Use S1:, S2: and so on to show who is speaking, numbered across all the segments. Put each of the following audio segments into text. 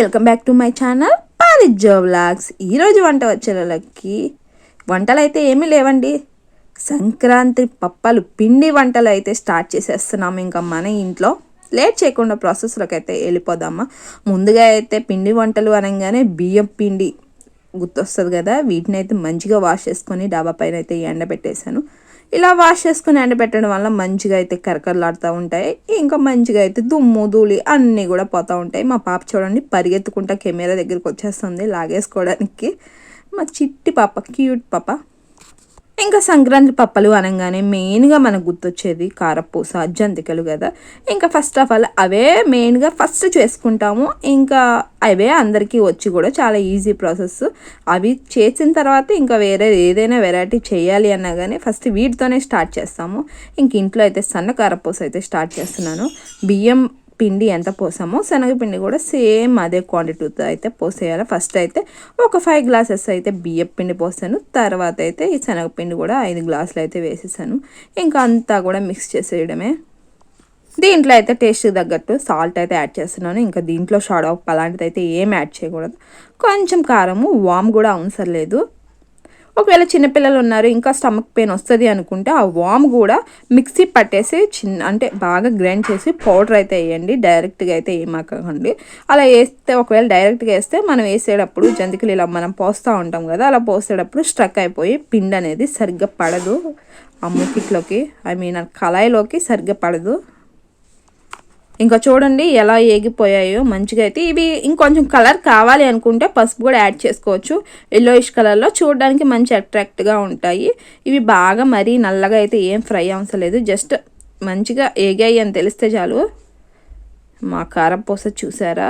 S1: Welcome back to my channel పాలిజో vlogs ఈరోజు వంట వచ్చే వాళ్ళకి వంటలు అయితే ఏమీ లేవండి. సంక్రాంతి పప్పలు పిండి వంటలు అయితే స్టార్ట్ చేసేస్తున్నాము ఇంకా మన ఇంట్లో. లేట్ చేయకుండా ప్రాసెస్లోకి అయితే వెళ్ళిపోదామా. ముందుగా అయితే పిండి వంటలు అనగానే బియ్యం పిండి గుర్తొస్తుంది కదా వీటిని అయితే మంచిగా వాష్ చేసుకొని డాబా పైన అయితే ఎండబెట్టేశాను. ఇలా వాష్ చేసుకుని ఎండబెట్టడం వల్ల మంచిగా అయితే కరకరలాడుతూ ఉంటాయి. ఇంకా మంచిగా అయితే దుమ్ము ధూళి అన్నీ కూడా పోతూ ఉంటాయి. మా పాప చూడండి పరిగెత్తుకుంటా కెమెరా దగ్గరికి వచ్చేస్తుంది. లాగేసుకోవడానికి మా చిట్టి పాప క్యూట్ పాప. ఇంకా సంక్రాంతి పప్పలు అనగానే మెయిన్గా మనకు గుర్తొచ్చేది కారపూస జంతికలు కదా. ఇంకా ఫస్ట్ ఆఫ్ ఆల్ అవే మెయిన్గా ఫస్ట్ చేసుకుంటాము. ఇంకా అవే అందరికీ వచ్చి కూడా చాలా ఈజీ ప్రాసెస్ అవి చేసిన తర్వాత ఇంకా వేరే ఏదైనా వెరైటీ చేయాలి అన్నా కానీ ఫస్ట్ వీటితోనే స్టార్ట్ చేస్తాము. ఇంక ఇంట్లో అయితే సన్న కారపూస అయితే స్టార్ట్ చేస్తున్నాను. బియ్యం పిండి ఎంత పోసామో శనగపిండి కూడా సేమ్ అదే క్వాంటిటీతో అయితే పోసేయాలి. ఫస్ట్ అయితే ఒక ఫైవ్ గ్లాసెస్ అయితే బియ్యం పిండి పోసాను. తర్వాత అయితే ఈ శనగపిండి కూడా ఐదు గ్లాసులు అయితే వేసేసాను. ఇంకా అంతా కూడా మిక్స్ చేసేయడమే. దీంట్లో అయితే టేస్ట్ తగ్గట్టు సాల్ట్ అయితే యాడ్ చేస్తున్నాను. ఇంకా దీంట్లో షాడో అలాంటిది అయితే ఏం యాడ్ చేయకూడదు. కొంచెం కారము వామ్ కూడా అవసరం లేదు. ఒకవేళ చిన్నపిల్లలు ఉన్నారు ఇంకా స్టమక్ పెయిన్ వస్తుంది అనుకుంటే ఆ వామ్ కూడా మిక్సీ పట్టేసి చిన్న అంటే బాగా గ్రైండ్ చేసి పౌడర్ అయితే వేయండి డైరెక్ట్గా అయితే ఏమాకండి అలా వేస్తే ఒకవేళ డైరెక్ట్గా వేస్తే మనం వేసేటప్పుడు జంతికలు ఇలా మనం పోస్తూ ఉంటాం కదా అలా పోసేటప్పుడు స్ట్రక్ అయిపోయి పిండి అనేది సరిగ్గా పడదు. ఆ ముకిట్లోకి ఐ మీన్ కళాయిలోకి సరిగ్గా పడదు. ఇంకా చూడండి ఎలా ఏగిపోయాయో మంచిగా అయితే. ఇవి ఇంకొంచెం కలర్ కావాలి అనుకుంటే పసుపు కూడా యాడ్ చేసుకోవచ్చు. ఎల్లోయిష్ కలర్లో చూడడానికి మంచి అట్రాక్ట్గా ఉంటాయి. ఇవి బాగా మరీ నల్లగా అయితే ఏం ఫ్రై అవసరం లేదు జస్ట్ మంచిగా ఏగాయి అని తెలిస్తే చాలు. మా కారపూస చూసారా?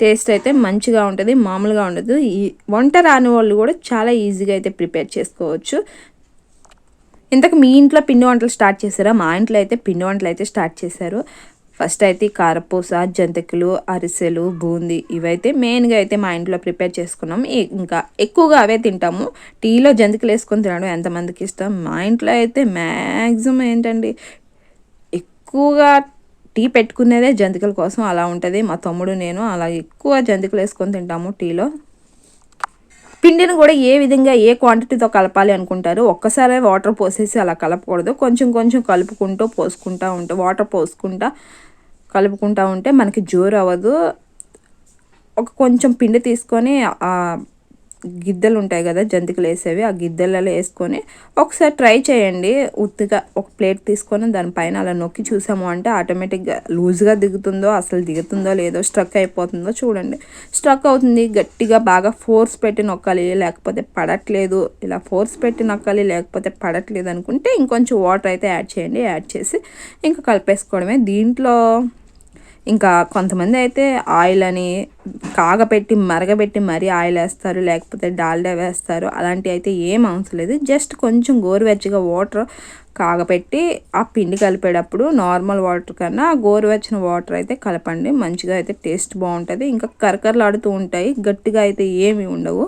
S1: టేస్ట్ అయితే మంచిగా ఉంటుంది మామూలుగా ఉండదు. ఈ వంట రాని వాళ్ళు కూడా చాలా ఈజీగా అయితే ప్రిపేర్ చేసుకోవచ్చు. ఇంతకు మీ ఇంట్లో పిండి వంటలు స్టార్ట్ చేశారా? మా ఇంట్లో అయితే పిండి వంటలు అయితే స్టార్ట్ చేశారు. ఫస్ట్ అయితే కారపూస జంతికలు అరిసెలు బూందీ ఇవైతే మెయిన్గా అయితే మా ఇంట్లో ప్రిపేర్ చేసుకున్నాం. ఇంకా ఎక్కువగా అవే తింటాము. టీలో జంతికలు వేసుకొని తినడం ఎంతమందికి ఇష్టం? మా ఇంట్లో అయితే మ్యాక్సిమం ఏంటండి? ఎక్కువగా టీ పెట్టుకునేదే జంతికల కోసం అలా ఉంటుంది. మా తమ్ముడు నేను అలా ఎక్కువ జంతికలు వేసుకొని తింటాము టీలో. పిండిని కూడా ఏ విధంగా ఏ క్వాంటిటీతో కలపాలి అనుకుంటారు? ఒక్కసారి వాటర్ పోసేసి అలా కలపకూడదు. కొంచెం కొంచెం కలుపుకుంటూ పోసుకుంటూ ఉంటా వాటర్ పోసుకుంటా కలుపుకుంటూ ఉంటే మనకి జోరు అవ్వదు. ఒక కొంచెం పిండి తీసుకొని గిద్దెలు ఉంటాయి కదా జంతికలు వేసేవి ఆ గిద్దెలలో వేసుకొని ఒకసారి ట్రై చేయండి. ఉత్తిగా ఒక ప్లేట్ తీసుకొని దానిపైన అలా నొక్కి చూసాము అంటే ఆటోమేటిక్గా లూజ్గా దిగుతుందో అసలు దిగుతుందో లేదో స్ట్రక్ అయిపోతుందో చూడండి. స్ట్రక్ అవుతుంది గట్టిగా బాగా ఫోర్స్ పెట్టి నొక్కాలి లేకపోతే పడట్లేదు. ఇలా ఫోర్స్ పెట్టి నొక్కాలి లేకపోతే పడట్లేదు అనుకుంటే ఇంకొంచెం వాటర్ అయితే యాడ్ చేయండి. యాడ్ చేసి ఇంకా కలిపేసుకోవడమే. దీంట్లో ఇంకా కొంతమంది అయితే ఆయిల్ అని కాగపెట్టి మరగబెట్టి మరీ ఆయిల్ వేస్తారు లేకపోతే డాల్డా వేస్తారు. అలాంటివి అయితే ఏం అవసరం లేదు. జస్ట్ కొంచెం గోరువెచ్చగా వాటర్ కాగపెట్టి ఆ పిండి కలిపేటప్పుడు నార్మల్ వాటర్ కన్నా గోరువెచ్చిన వాటర్ అయితే కలపండి. మంచిగా అయితే టేస్ట్ బాగుంటుంది. ఇంకా కరకరలాడుతూ ఉంటాయి. గట్టిగా అయితే ఏమి ఉండవు.